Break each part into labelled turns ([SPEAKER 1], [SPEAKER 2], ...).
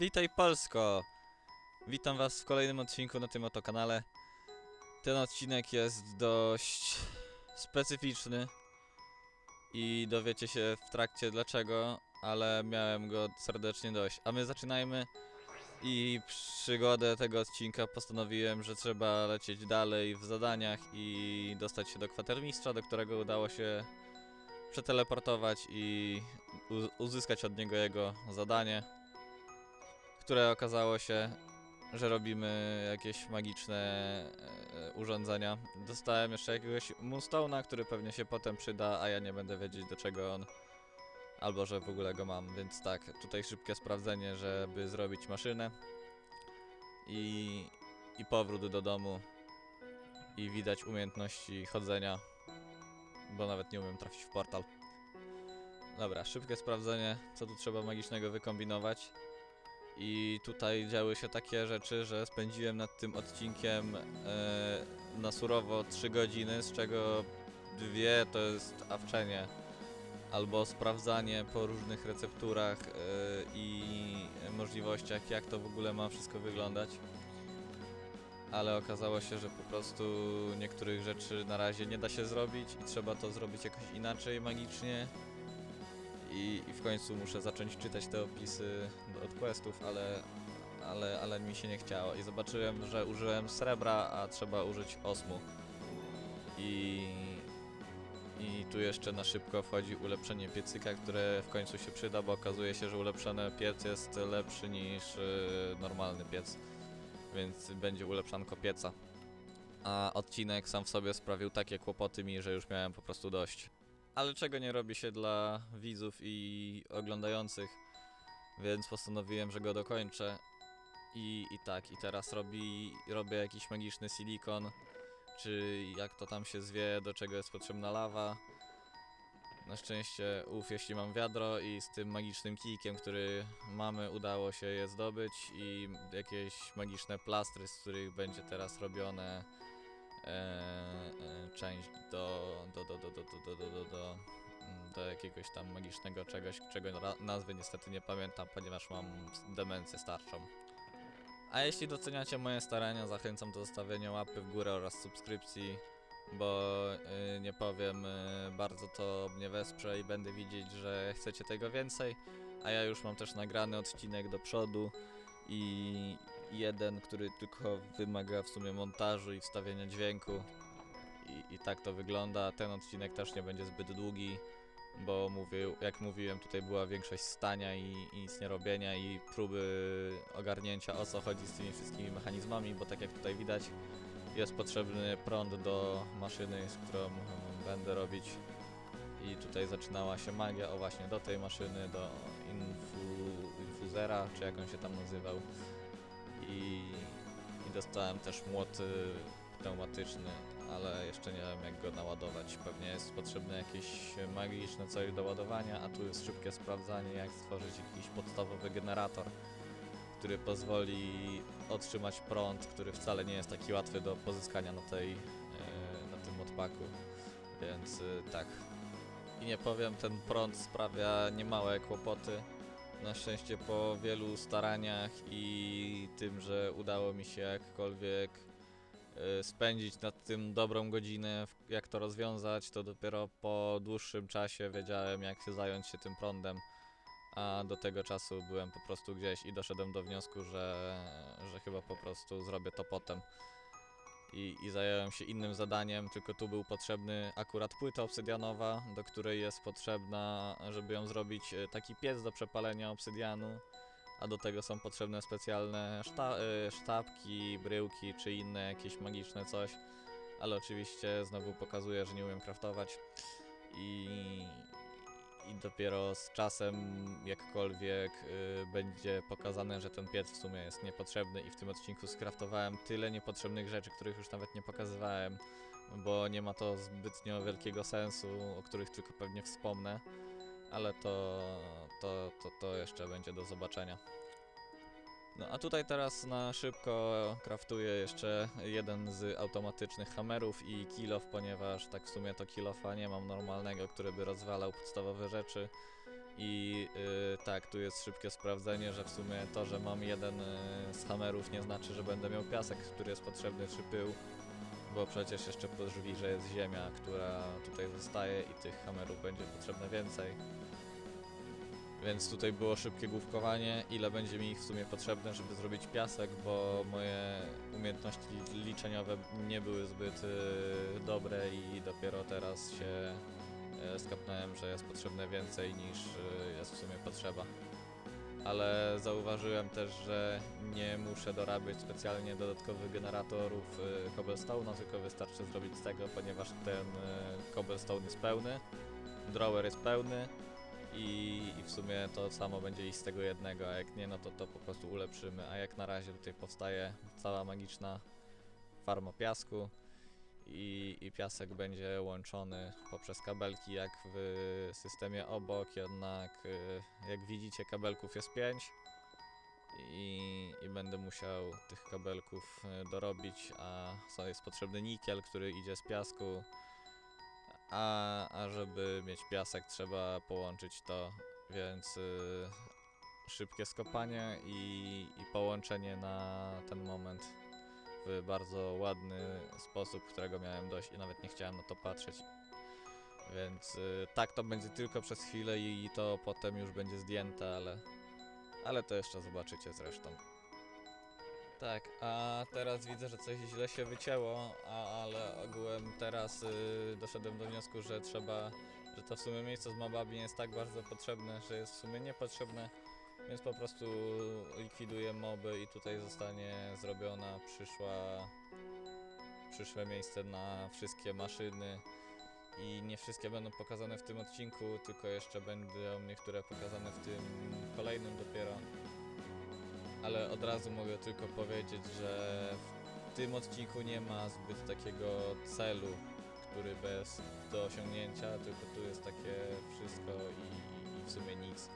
[SPEAKER 1] Witaj Polsko! Witam was w kolejnym odcinku na tym oto kanale. Ten odcinek jest dość specyficzny i dowiecie się w trakcie dlaczego, ale miałem go serdecznie dość. A my zaczynajmy i przygodę tego odcinka postanowiłem, że trzeba lecieć dalej w zadaniach i dostać się do kwatermistrza, do którego udało się przeteleportować i uzyskać od niego jego zadanie które okazało się, że robimy jakieś magiczne e, urządzenia. Dostałem jeszcze jakiegoś Moonstone'a, który pewnie się potem przyda, a ja nie będę wiedzieć do czego on, albo że w ogóle go mam, więc tak, tutaj szybkie sprawdzenie, żeby zrobić maszynę i, i powrót do domu i widać umiejętności chodzenia, bo nawet nie umiem trafić w portal. Dobra, szybkie sprawdzenie, co tu trzeba magicznego wykombinować. I tutaj działy się takie rzeczy, że spędziłem nad tym odcinkiem e, na surowo 3 godziny, z czego dwie to jest awczenie albo sprawdzanie po różnych recepturach e, i możliwościach, jak to w ogóle ma wszystko wyglądać. Ale okazało się, że po prostu niektórych rzeczy na razie nie da się zrobić i trzeba to zrobić jakoś inaczej magicznie i, i w końcu muszę zacząć czytać te opisy od questów, ale, ale, ale mi się nie chciało. I zobaczyłem, że użyłem srebra, a trzeba użyć osmu. I, I tu jeszcze na szybko wchodzi ulepszenie piecyka, które w końcu się przyda, bo okazuje się, że ulepszony piec jest lepszy niż y, normalny piec. Więc będzie ulepszanko pieca. A odcinek sam w sobie sprawił takie kłopoty mi, że już miałem po prostu dość ale czego nie robi się dla widzów i oglądających, więc postanowiłem, że go dokończę. I, i tak, i teraz robi, robię jakiś magiczny silikon, czy jak to tam się zwie, do czego jest potrzebna lawa. Na szczęście, uf, jeśli mam wiadro i z tym magicznym kijkiem, który mamy, udało się je zdobyć i jakieś magiczne plastry, z których będzie teraz robione część do, do, do, do, do, do, do, do, do, do, mm, jakiegoś tam magicznego czegoś, czego nazwy niestety nie pamiętam, ponieważ mam demencję starczą. A jeśli doceniacie moje starania, zachęcam do zostawienia łapy w górę oraz subskrypcji, bo y, nie powiem, y, bardzo to mnie wesprze i będę widzieć, że chcecie tego więcej, a ja już mam też nagrany odcinek do przodu i jeden, który tylko wymaga w sumie montażu i wstawienia dźwięku. I, I tak to wygląda. Ten odcinek też nie będzie zbyt długi, bo mówił, jak mówiłem, tutaj była większość stania i, i nic nie robienia i próby ogarnięcia o co chodzi z tymi wszystkimi mechanizmami, bo tak jak tutaj widać, jest potrzebny prąd do maszyny, z którą będę robić. I tutaj zaczynała się magia, o właśnie do tej maszyny, do infu, infuzera, czy jak on się tam nazywał. I, i dostałem też młot pneumatyczny, ale jeszcze nie wiem jak go naładować. Pewnie jest potrzebne jakieś magiczne coś do ładowania, a tu jest szybkie sprawdzanie jak stworzyć jakiś podstawowy generator, który pozwoli otrzymać prąd, który wcale nie jest taki łatwy do pozyskania na tej, y, na tym modpaku. Więc y, tak. I nie powiem, ten prąd sprawia niemałe kłopoty. Na szczęście po wielu staraniach i tym, że udało mi się jakkolwiek y, spędzić nad tym dobrą godzinę, jak to rozwiązać, to dopiero po dłuższym czasie wiedziałem, jak się zająć się tym prądem. A do tego czasu byłem po prostu gdzieś i doszedłem do wniosku, że, że chyba po prostu zrobię to potem. I, I zająłem się innym zadaniem, tylko tu był potrzebny akurat płyta obsydianowa, do której jest potrzebna, żeby ją zrobić, e, taki piec do przepalenia obsydianu, a do tego są potrzebne specjalne szta e, sztabki, bryłki czy inne jakieś magiczne coś, ale oczywiście znowu pokazuję, że nie umiem craftować i, i dopiero z czasem jakkolwiek y, będzie pokazane, że ten piec w sumie jest niepotrzebny i w tym odcinku skraftowałem tyle niepotrzebnych rzeczy, których już nawet nie pokazywałem, bo nie ma to zbytnio wielkiego sensu, o których tylko pewnie wspomnę, ale to, to, to, to jeszcze będzie do zobaczenia. No a tutaj teraz na szybko craftuję jeszcze jeden z automatycznych hammerów i kilof, ponieważ tak w sumie to kilofa nie mam normalnego, który by rozwalał podstawowe rzeczy I y, tak, tu jest szybkie sprawdzenie, że w sumie to, że mam jeden y, z hamerów nie znaczy, że będę miał piasek, który jest potrzebny, czy pył, bo przecież jeszcze po że jest ziemia, która tutaj zostaje i tych hamerów będzie potrzebne więcej. Więc tutaj było szybkie główkowanie, ile będzie mi ich w sumie potrzebne, żeby zrobić piasek, bo moje umiejętności liczeniowe nie były zbyt y, dobre i dopiero teraz się y, skapnąłem, że jest potrzebne więcej niż y, jest w sumie potrzeba. Ale zauważyłem też, że nie muszę dorabiać specjalnie dodatkowych generatorów y, cobblestone'a, tylko wystarczy zrobić z tego, ponieważ ten y, cobblestone jest pełny, drawer jest pełny, i, i w sumie to samo będzie iść z tego jednego, a jak nie, no to to po prostu ulepszymy. A jak na razie tutaj powstaje cała magiczna farma piasku i, i piasek będzie łączony poprzez kabelki jak w systemie obok, jednak y, jak widzicie kabelków jest 5 i, i będę musiał tych kabelków y, dorobić, a jest potrzebny nikiel, który idzie z piasku, a, a żeby mieć piasek trzeba połączyć to, więc y, szybkie skopanie i, i połączenie na ten moment w bardzo ładny sposób, którego miałem dość i nawet nie chciałem na to patrzeć. Więc y, tak to będzie tylko przez chwilę i, i to potem już będzie zdjęte, ale, ale to jeszcze zobaczycie zresztą. Tak, a teraz widzę, że coś źle się wycięło, a, ale ogółem teraz y, doszedłem do wniosku, że trzeba, że to w sumie miejsce z mobami jest tak bardzo potrzebne, że jest w sumie niepotrzebne, więc po prostu likwiduję moby i tutaj zostanie zrobiona przyszła, przyszłe miejsce na wszystkie maszyny. I nie wszystkie będą pokazane w tym odcinku, tylko jeszcze będą niektóre pokazane w tym kolejnym dopiero ale od razu mogę tylko powiedzieć, że w tym odcinku nie ma zbyt takiego celu, który bez do osiągnięcia, tylko tu jest takie wszystko i, i w sumie nic.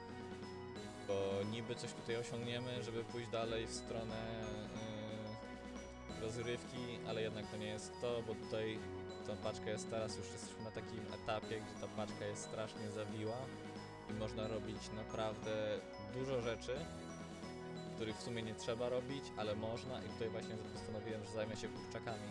[SPEAKER 1] Bo niby coś tutaj osiągniemy, żeby pójść dalej w stronę yy, rozrywki, ale jednak to nie jest to, bo tutaj ta paczka jest teraz, już jesteśmy na takim etapie, gdzie ta paczka jest strasznie zawiła i można robić naprawdę dużo rzeczy, których w sumie nie trzeba robić, ale można i tutaj właśnie postanowiłem, że zajmę się kurczakami,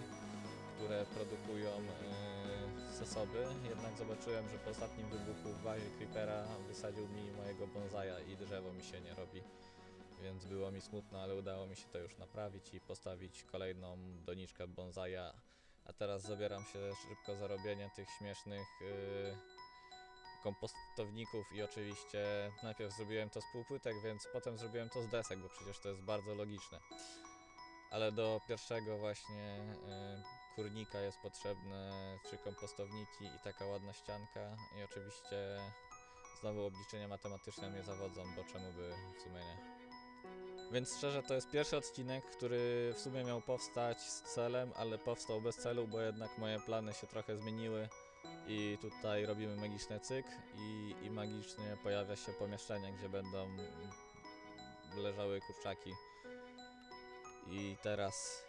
[SPEAKER 1] które produkują yy, zasoby. Jednak zobaczyłem, że po ostatnim wybuchu w bazie Creepera wysadził mi mojego bonsaja i drzewo mi się nie robi. Więc było mi smutno, ale udało mi się to już naprawić i postawić kolejną doniczkę bonsaja. A teraz zabieram się szybko za robienie tych śmiesznych yy, kompostowników i oczywiście najpierw zrobiłem to z półpłytek, więc potem zrobiłem to z desek, bo przecież to jest bardzo logiczne. Ale do pierwszego właśnie y, kurnika jest potrzebne trzy kompostowniki i taka ładna ścianka i oczywiście znowu obliczenia matematyczne mnie zawodzą, bo czemu by w sumie nie. Więc szczerze to jest pierwszy odcinek, który w sumie miał powstać z celem, ale powstał bez celu, bo jednak moje plany się trochę zmieniły i tutaj robimy magiczny cykl i, i magicznie pojawia się pomieszczenie, gdzie będą leżały kurczaki. I teraz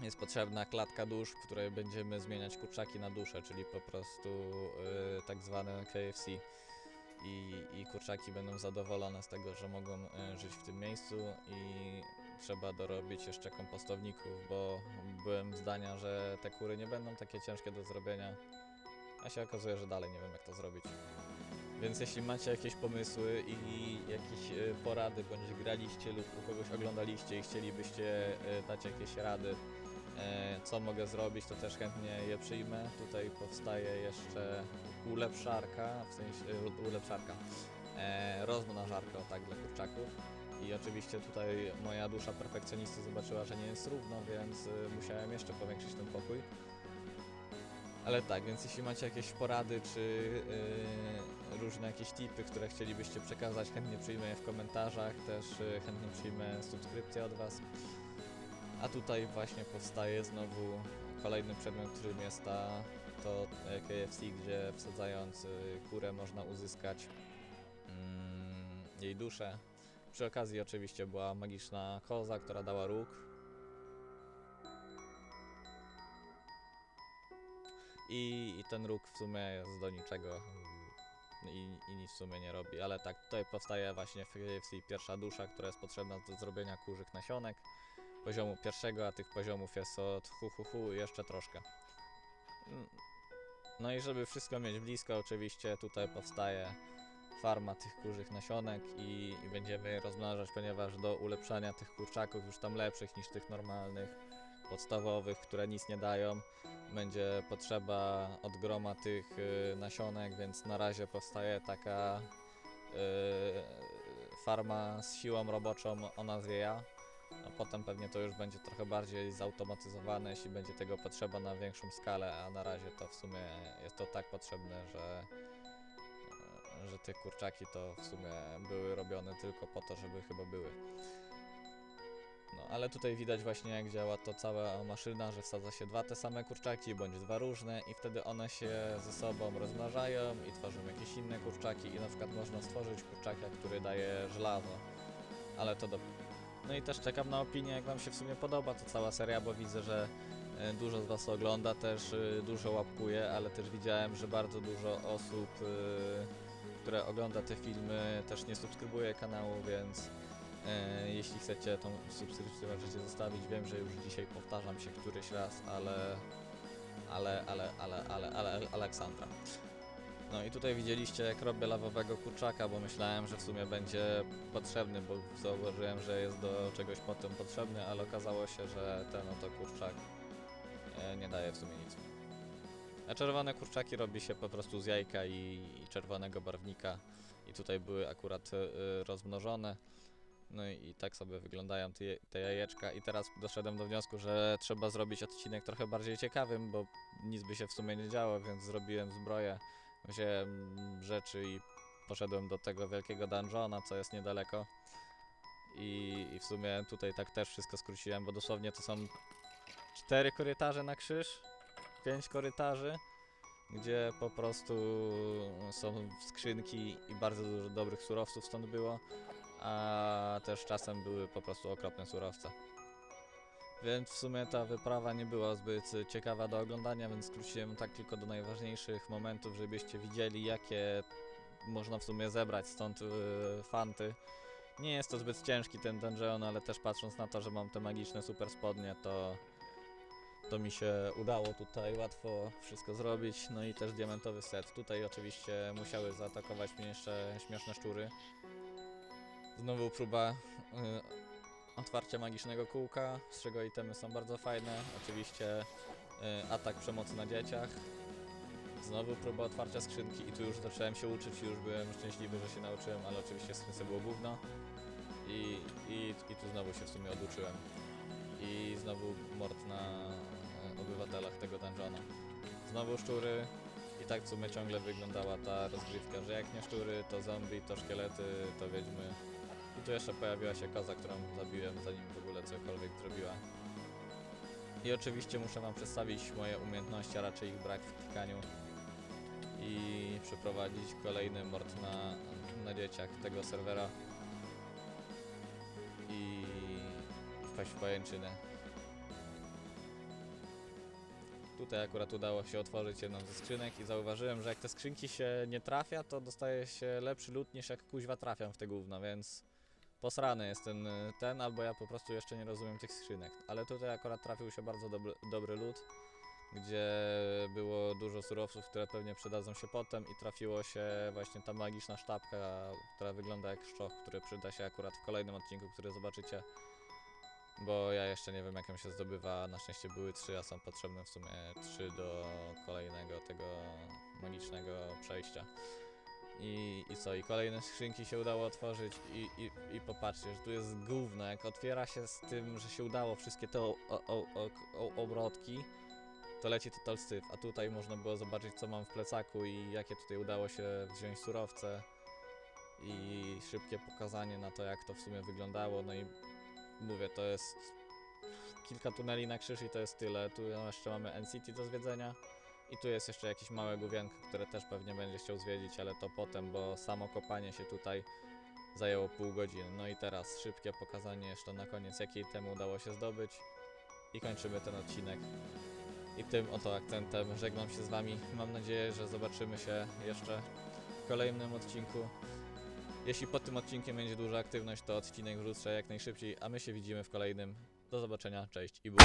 [SPEAKER 1] jest potrzebna klatka dusz, w której będziemy zmieniać kurczaki na dusze, czyli po prostu y, tak zwane KFC. I, I kurczaki będą zadowolone z tego, że mogą y, żyć w tym miejscu i trzeba dorobić jeszcze kompostowników, bo byłem zdania, że te kury nie będą takie ciężkie do zrobienia, a się okazuje, że dalej nie wiem jak to zrobić. Więc jeśli macie jakieś pomysły i jakieś e, porady, bądź graliście lub u kogoś oglądaliście i chcielibyście e, dać jakieś rady, e, co mogę zrobić, to też chętnie je przyjmę. Tutaj powstaje jeszcze ulepszarka, w sensie ulepszarka, rozmnażarka, tak, dla kurczaków. I oczywiście tutaj moja dusza perfekcjonisty zobaczyła, że nie jest równo, więc musiałem jeszcze powiększyć ten pokój. Ale tak, więc jeśli macie jakieś porady, czy yy, różne jakieś tipy, które chcielibyście przekazać, chętnie przyjmę je w komentarzach, też yy, chętnie przyjmę subskrypcję od Was. A tutaj właśnie powstaje znowu kolejny przedmiot, którym jest ta, to e, KFC, gdzie wsadzając y, kurę można uzyskać mm, jej duszę. Przy okazji oczywiście była magiczna koza, która dała róg, I, I ten róg w sumie jest do niczego. I, I nic w sumie nie robi, ale tak, tutaj powstaje właśnie pierwsza dusza, która jest potrzebna do zrobienia kurzych nasionek poziomu pierwszego, a tych poziomów jest od hu hu hu jeszcze troszkę. Mm, No i żeby wszystko mieć blisko, oczywiście tutaj powstaje farma tych kurzych nasionek i, i będziemy rozmnażać, ponieważ do ulepszania tych kurczaków już tam lepszych niż tych normalnych, podstawowych, które nic nie dają, będzie potrzeba od groma tych y, nasionek, więc na razie powstaje taka y, farma z siłą roboczą o nazwie ja. A potem pewnie to już będzie trochę bardziej zautomatyzowane, jeśli będzie tego potrzeba na większą skalę, a na razie to w sumie jest to tak potrzebne, że, że te kurczaki to w sumie były robione tylko po to, żeby chyba były. No, ale tutaj widać właśnie jak działa to cała maszyna, że wsadza się dwa te same kurczaki, bądź dwa różne i wtedy one się ze sobą rozmnażają i tworzą jakieś inne kurczaki i na przykład można stworzyć kurczaka, który daje żelazo. Ale to do... No i też czekam na opinię, jak wam się w sumie podoba ta cała seria, bo widzę, że e, dużo z was ogląda, też e, dużo łapkuje, ale też widziałem, że bardzo dużo osób, e, które ogląda te filmy, też nie subskrybuje kanału, więc jeśli chcecie tą subskrypcję możecie zostawić. Wiem, że już dzisiaj powtarzam się któryś raz, ale ale, ale, ale, ale, ale, Aleksandra. No i tutaj widzieliście jak robię lawowego kurczaka, bo myślałem, że w sumie będzie potrzebny, bo zauważyłem, że jest do czegoś potem potrzebny, ale okazało się, że ten oto kurczak e, nie daje w sumie nic. A czerwone kurczaki robi się po prostu z jajka i, i czerwonego barwnika i tutaj były akurat e, rozmnożone. No i, tak sobie wyglądają te, te jajeczka i teraz doszedłem do wniosku, że trzeba zrobić odcinek trochę bardziej ciekawym, bo nic by się w sumie nie działo, więc zrobiłem zbroję, wziąłem rzeczy i poszedłem do tego wielkiego dungeona, co jest niedaleko. I, I w sumie tutaj tak też wszystko skróciłem, bo dosłownie to są cztery korytarze na krzyż, pięć korytarzy, gdzie po prostu są skrzynki i bardzo dużo dobrych surowców stąd było a też czasem były po prostu okropne surowce. Więc w sumie ta wyprawa nie była zbyt ciekawa do oglądania, więc skróciłem tak tylko do najważniejszych momentów, żebyście widzieli jakie można w sumie zebrać stąd yy, fanty. Nie jest to zbyt ciężki ten dungeon, ale też patrząc na to, że mam te magiczne super spodnie, to to mi się udało tutaj łatwo wszystko zrobić. No i też diamentowy set. Tutaj oczywiście musiały zaatakować mnie jeszcze śmieszne szczury. Znowu próba y, otwarcia magicznego kółka, z czego itemy są bardzo fajne. Oczywiście y, atak przemocy na dzieciach. Znowu próba otwarcia skrzynki i tu już zacząłem się uczyć i już byłem szczęśliwy, że się nauczyłem, ale oczywiście skrzynce było gówno. I, i, I tu znowu się w sumie oduczyłem. I znowu mord na y, obywatelach tego dungeona. Znowu szczury, i tak w sumie ciągle wyglądała ta rozgrywka, że jak nie szczury, to zombie, to szkielety, to wiedźmy. I tu jeszcze pojawiła się koza, którą zabiłem, zanim w ogóle cokolwiek zrobiła. I oczywiście muszę wam przedstawić moje umiejętności, a raczej ich brak w klikaniu. I przeprowadzić kolejny mord na, na dzieciach tego serwera. I wpaść w pajęczynę. Tutaj akurat udało się otworzyć jedną ze skrzynek i zauważyłem, że jak te skrzynki się nie trafia, to dostaje się lepszy lód niż jak kuźwa trafiam w te gówno, więc posrany jest ten, y, ten, albo ja po prostu jeszcze nie rozumiem tych skrzynek. Ale tutaj akurat trafił się bardzo dobry, dobry lód, gdzie było dużo surowców, które pewnie przydadzą się potem i trafiło się właśnie ta magiczna sztabka, która wygląda jak szczoch, który przyda się akurat w kolejnym odcinku, który zobaczycie. Bo ja jeszcze nie wiem jak ją się zdobywa, na szczęście były trzy, a są potrzebne w sumie trzy do kolejnego tego magicznego przejścia. I, I co, i kolejne skrzynki się udało otworzyć i, i, i popatrzcie, że tu jest gówno, jak otwiera się z tym, że się udało wszystkie te o, o, o, obrotki, to leci total syf, a tutaj można było zobaczyć co mam w plecaku i jakie tutaj udało się wziąć surowce i szybkie pokazanie na to jak to w sumie wyglądało, no i mówię, to jest kilka tuneli na krzyż i to jest tyle. Tu jeszcze mamy NCT do zwiedzenia. I tu jest jeszcze jakieś małe główienko, które też pewnie będzie chciał zwiedzić, ale to potem, bo samo kopanie się tutaj zajęło pół godziny. No i teraz szybkie pokazanie jeszcze na koniec, jakiej temu udało się zdobyć. I kończymy ten odcinek. I tym oto akcentem żegnam się z wami. Mam nadzieję, że zobaczymy się jeszcze w kolejnym odcinku. Jeśli pod tym odcinkiem będzie duża aktywność, to odcinek wrzucę jak najszybciej, a my się widzimy w kolejnym. Do zobaczenia, cześć i bum.